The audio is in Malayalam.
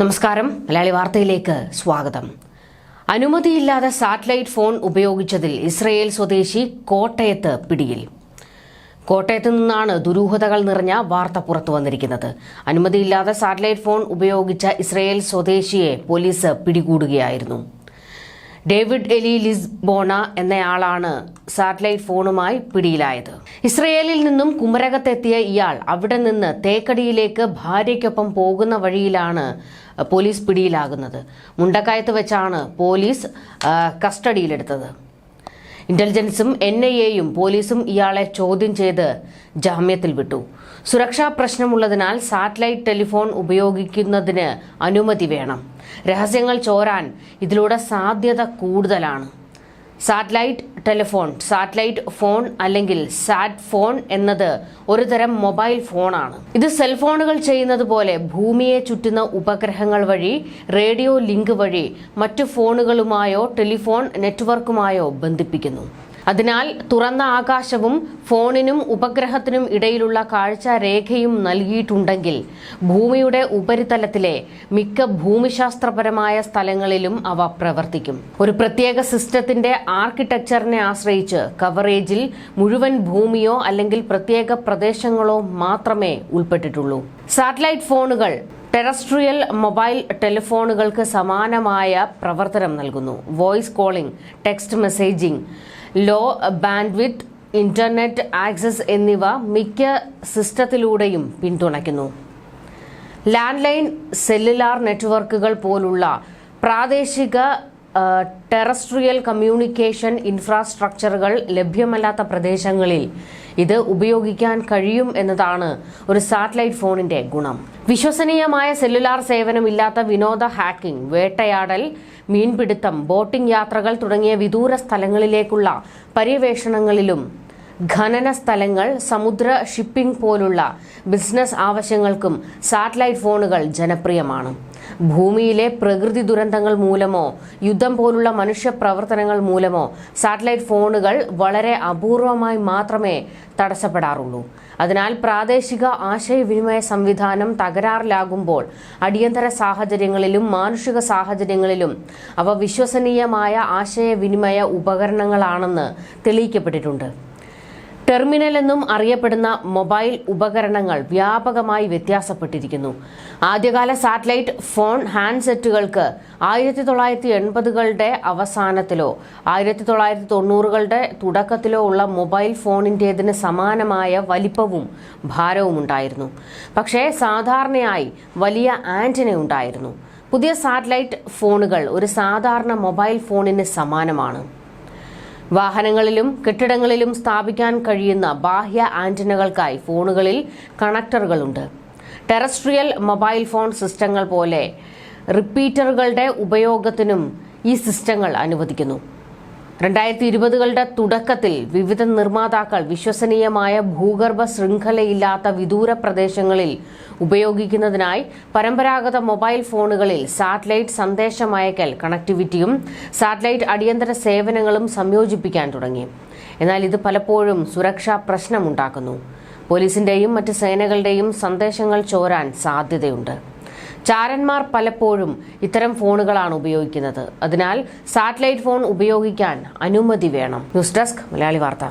നമസ്കാരം. മലയാളി വാർത്തയിലേക്ക് സ്വാഗതം. അനുമതിയില്ലാതെ സാറ്റലൈറ്റ് ഫോൺ ഉപയോഗിച്ചതിൽ ഇസ്രയേൽ സ്വദേശി കോട്ടയത്ത് പിടിയിൽ. കോട്ടയത്ത് നിന്നാണ് ദുരൂഹതകൾ നിറഞ്ഞ വാർത്ത പുറത്തു വന്നിരിക്കുന്നത്. അനുമതിയില്ലാതെ സാറ്റലൈറ്റ് ഫോൺ ഉപയോഗിച്ച ഇസ്രയേൽ സ്വദേശിയെ പോലീസ് പിടികൂടുകയായിരുന്നു. ഡേവിഡ് എലി ലിസ്ബോണ എന്നയാളാണ് സാറ്റലൈറ്റ് ഫോണുമായി പിടിയിലായത്. ഇസ്രയേലിൽ നിന്നും കുമരകത്തെത്തിയ ഇയാൾ അവിടെ നിന്ന് തേക്കടിയിലേക്ക് ഭാര്യയ്ക്കൊപ്പം പോകുന്ന വഴിയിലാണ് പോലീസ് പിടിയിലാകുന്നത്. മുണ്ടക്കയത്ത് വെച്ചാണ് പോലീസ് കസ്റ്റഡിയിലെടുത്തത്. ഇന്റലിജൻസും എൻ ഐ എയും പോലീസും ഇയാളെ ചോദ്യം ചെയ്ത് ജാമ്യത്തിൽ വിട്ടു. സുരക്ഷാ പ്രശ്നമുള്ളതിനാൽ സാറ്റലൈറ്റ് ടെലിഫോൺ ഉപയോഗിക്കുന്നതിന് അനുമതി വേണം. രഹസ്യങ്ങൾ ചോരാൻ ഇതിലൂടെ സാധ്യത കൂടുതലാണ്. സാറ്റലൈറ്റ് ടെലിഫോൺ സാറ്റലൈറ്റ് ഫോൺ അല്ലെങ്കിൽ സാറ്റ് ഫോൺ എന്നത് ഒരു തരം മൊബൈൽ ഫോണാണ്. ഇത് സെൽഫോണുകൾ ചെയ്യുന്നത് പോലെ ഭൂമിയെ ചുറ്റുന്ന ഉപഗ്രഹങ്ങൾ വഴി റേഡിയോ ലിങ്ക് വഴി മറ്റു ഫോണുകളുമായോ ടെലിഫോൺ നെറ്റ്വർക്കുമായോ ബന്ധിപ്പിക്കുന്നു. അതിനാൽ തുറന്ന ആകാശവും ഫോണിനും ഉപഗ്രഹത്തിനും ഇടയിലുള്ള കാഴ്ച രേഖയും നൽകിയിട്ടുണ്ടെങ്കിൽ ഭൂമിയുടെ ഉപരിതലത്തിലെ മിക്ക ഭൂമിശാസ്ത്രപരമായ സ്ഥലങ്ങളിലും അവ പ്രവർത്തിക്കും. ഒരു പ്രത്യേക സിസ്റ്റത്തിന്റെ ആർക്കിടെക്ചറിനെ ആശ്രയിച്ച് കവറേജിൽ മുഴുവൻ ഭൂമിയോ അല്ലെങ്കിൽ പ്രത്യേക പ്രദേശങ്ങളോ മാത്രമേ ഉൾപ്പെട്ടിട്ടുള്ളൂ. സാറ്റലൈറ്റ് ഫോണുകൾ ടെറസ്ട്രിയൽ മൊബൈൽ ടെലിഫോണുകൾക്ക് സമാനമായ പ്രവർത്തനം നൽകുന്നു. Voice calling text messaging low bandwidth internet access എന്നിവ മിക്ക സിസ്റ്റത്തിലൂടെയും പിന്തുണയ്ക്കുന്നു. ലാൻഡ് ലൈൻ സെല്ലുലാർ നെറ്റ്വർക്കുകൾ പോലുള്ള പ്രാദേശിക ടെറസ്ട്രിയൽ കമ്മ്യൂണിക്കേഷൻ ഇൻഫ്രാസ്ട്രക്ചറുകൾ ലഭ്യമല്ലാത്ത പ്രദേശങ്ങളിൽ ഇത് ഉപയോഗിക്കാൻ കഴിയും എന്നതാണ് ഒരു സാറ്റലൈറ്റ് ഫോണിന്റെ ഗുണം. വിശ്വസനീയമായ സെല്ലുലാർ സേവനം ഇല്ലാത്ത വിനോദ ഹാക്കിംഗ് വേട്ടയാടൽ മീൻപിടുത്തം ബോട്ടിംഗ് യാത്രകൾ തുടങ്ങിയ വിദൂര സ്ഥലങ്ങളിലേക്കുള്ള പര്യവേഷണങ്ങളിലും ഖനന സ്ഥലങ്ങൾ സമുദ്ര ഷിപ്പിംഗ് പോലുള്ള ബിസിനസ് ആവശ്യങ്ങൾക്കും സാറ്റലൈറ്റ് ഫോണുകൾ ജനപ്രിയമാണ്. ഭൂമിയിലെ പ്രകൃതി ദുരന്തങ്ങൾ മൂലമോ യുദ്ധം പോലുള്ള മനുഷ്യ പ്രവർത്തനങ്ങൾ മൂലമോ സാറ്റലൈറ്റ് ഫോണുകൾ വളരെ അപൂർവമായി മാത്രമേ തടസ്സപ്പെടാറുള്ളൂ. അതിനാൽ പ്രാദേശിക ആശയവിനിമയ സംവിധാനം തകരാറിലാകുമ്പോൾ അടിയന്തര സാഹചര്യങ്ങളിലും മാനുഷിക സാഹചര്യങ്ങളിലും അവ വിശ്വസനീയമായ ആശയവിനിമയ ഉപകരണങ്ങളാണെന്ന് തെളിയിക്കപ്പെട്ടിട്ടുണ്ട്. ടെർമിനൽ എന്നും അറിയപ്പെടുന്ന മൊബൈൽ ഉപകരണങ്ങൾ വ്യാപകമായി വ്യത്യാസപ്പെട്ടിരിക്കുന്നു. ആദ്യകാല സാറ്റലൈറ്റ് ഫോൺ ഹാൻഡ്സെറ്റുകൾക്ക് ആയിരത്തി തൊള്ളായിരത്തി എൺപതുകളുടെ അവസാനത്തിലോ ആയിരത്തി തൊള്ളായിരത്തി തൊണ്ണൂറുകളുടെ തുടക്കത്തിലോ ഉള്ള മൊബൈൽ ഫോണിന്റേതിന് സമാനമായ വലിപ്പവും ഭാരവും ഉണ്ടായിരുന്നു പക്ഷേ സാധാരണയായി വലിയ ആന്റിന ഉണ്ടായിരുന്നു പുതിയ സാറ്റലൈറ്റ് ഫോണുകൾ ഒരു സാധാരണ മൊബൈൽ ഫോണിന് സമാനമാണ്. വാഹനങ്ങളിലും കെട്ടിടങ്ങളിലും സ്ഥാപിക്കാൻ കഴിയുന്ന ബാഹ്യ ആന്റിനകൾക്കായി ഫോണുകളിൽ കണക്ടറുകളുണ്ട്. ടെറസ്ട്രിയൽ മൊബൈൽ ഫോൺ സിസ്റ്റങ്ങൾ പോലെ റിപ്പീറ്ററുകളുടെ ഉപയോഗത്തിനും ഈ സിസ്റ്റങ്ങൾ അനുവദിക്കുന്നു. രണ്ടായിരത്തി ഇരുപതുകളുടെ തുടക്കത്തിൽ വിവിധ നിർമ്മാതാക്കൾ വിശ്വസനീയമായ ഭൂഗർഭ ശൃംഖലയില്ലാത്ത വിദൂര പ്രദേശങ്ങളിൽ ഉപയോഗിക്കുന്നതിനായി പരമ്പരാഗത മൊബൈൽ ഫോണുകളിൽ സാറ്റലൈറ്റ് സന്ദേശമയക്കൽ കണക്ടിവിറ്റിയും സാറ്റലൈറ്റ് അടിയന്തര സേവനങ്ങളും സംയോജിപ്പിക്കാൻ തുടങ്ങി. എന്നാൽ ഇത് പലപ്പോഴും സുരക്ഷാ പ്രശ്നമുണ്ടാക്കുന്നു. പോലീസിന്റെയും മറ്റ് സേനകളുടെയും സന്ദേശങ്ങൾ ചോരാൻ സാധ്യതയുണ്ട്. ചാരന്മാർ പലപ്പോഴും ഇത്തരം ഫോണുകളാണ് ഉപയോഗിക്കുന്നത്. അതിനാൽ സാറ്റലൈറ്റ് ഫോൺ ഉപയോഗിക്കാൻ അനുമതി വേണം. ന്യൂസ് ഡെസ്ക് മലയാളി വാർത്ത.